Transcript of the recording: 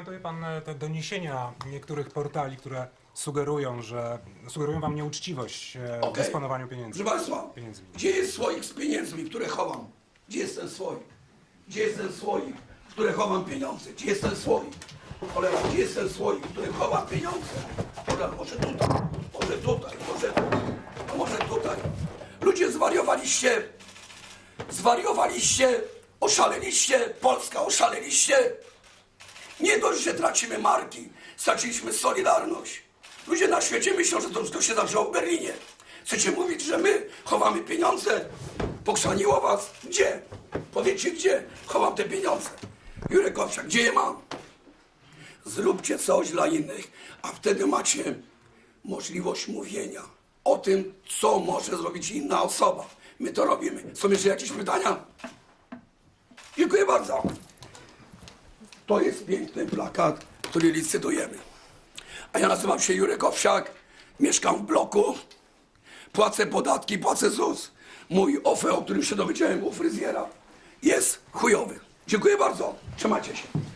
Komentuje pan e, te doniesienia niektórych portali, które sugerują, że sugerują wam nieuczciwość e, w Okej. dysponowaniu pieniędzy. Proszę Państwa, Pieniędzmi. gdzie jest słoik z pieniędzmi, które chowam? Gdzie jest ten słoik? Gdzie jest ten słoik, w który chowam pieniądze? Gdzie jest ten słoik? Cholera, gdzie jest ten słoik, w którym chowam pieniądze? Cholera, może tutaj, może tutaj, może tutaj, a może tutaj. Ludzie zwariowaliście, zwariowaliście, oszaleliście, Polska oszaleliście. Nie dość, że tracimy marki, straciliśmy solidarność. Ludzie na świecie myślą, że to wszystko się zaczęło w Berlinie. Chcecie mówić, że my chowamy pieniądze? Pokrzaniło was? Gdzie? Powiedzcie, gdzie chowam te pieniądze? Jurek Owsiak, gdzie je mam? Zróbcie coś dla innych, a wtedy macie możliwość mówienia o tym, co może zrobić inna osoba. My to robimy. Są jeszcze jakieś pytania? Dziękuję bardzo. To jest piękny plakat, który licytujemy. A ja nazywam się Jurek Owsiak, mieszkam w bloku, płacę podatki, płacę ZUS. Mój OFE, o którym się dowiedziałem u fryzjera, jest chujowy. Dziękuję bardzo. Trzymajcie się.